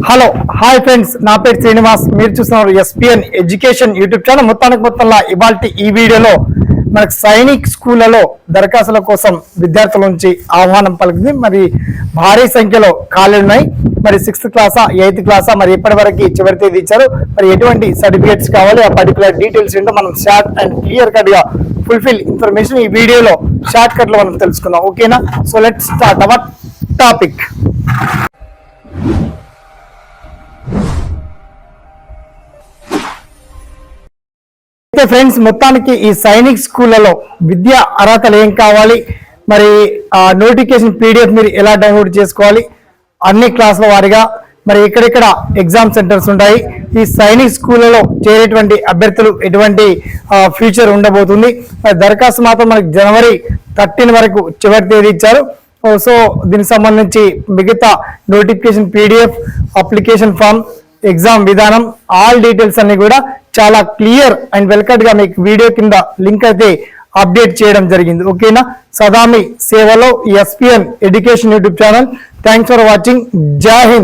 Hello hi friends నా పేరు శ్రీనివాస్. మీరు చూస్తున్నారు ఎస్పిఎన్ ఎడ్యుకేషన్ యూట్యూబ్ ఛానల్. మొత్తానికి మొత్తంలో ఇవాళ ఈ వీడియోలో మనకు సైనిక్ స్కూళ్ళలో దరఖాస్తుల కోసం విద్యార్థుల నుంచి ఆహ్వానం పలికింది. మరి భారీ సంఖ్యలో ఖాళీలు ఉన్నాయి. మరి సిక్స్త్ క్లాసా ఎయిత్ క్లాసా మరి ఇప్పటివరకు చివరి తేదీ ఇచ్చారు. మరి ఎటువంటి సర్టిఫికేట్స్ కావాలి ఆ పర్టికులర్ డీటెయిల్స్ ఏంటో మనం షార్ట్ అండ్ క్లియర్ కట్గా ఫుల్ఫిల్ ఇన్ఫర్మేషన్ ఈ వీడియోలో షార్ట్ కట్లో మనం తెలుసుకుందాం. ఓకేనా so let start our topic అయితే ఫ్రెండ్స్ మొత్తానికి ఈ సైనిక్ స్కూళ్ళలో విద్యా అర్హతలు ఏం కావాలి? మరి ఆ నోటిఫికేషన్ పీడిఎఫ్ మీరు ఎలా డౌన్లోడ్ చేసుకోవాలి? అన్ని క్లాసుల వారిగా మరి ఇక్కడిక్కడ ఎగ్జామ్ సెంటర్స్ ఉంటాయి. ఈ సైనిక్ స్కూళ్ళలో చేరేటువంటి అభ్యర్థులు ఎటువంటి ఫ్యూచర్ ఉండబోతుంది. మరి దరఖాస్తు మాత్రం మనకి జనవరి థర్టీన్ వరకు చివరి తేదీ ఇచ్చారు. సో దీనికి సంబంధించి మిగతా notification PDF application form exam విధానం ఆల్ డీటెయిల్స్ అన్ని కూడా చాలా క్లియర్ అండ్ వెల్కట్గా మీకు వీడియో కింద లింక్ అయితే అప్డేట్ చేయడం జరిగింది. ఓకేనా? సదామి సేవలో SPN education YouTube channel thanks for watching జై హింద్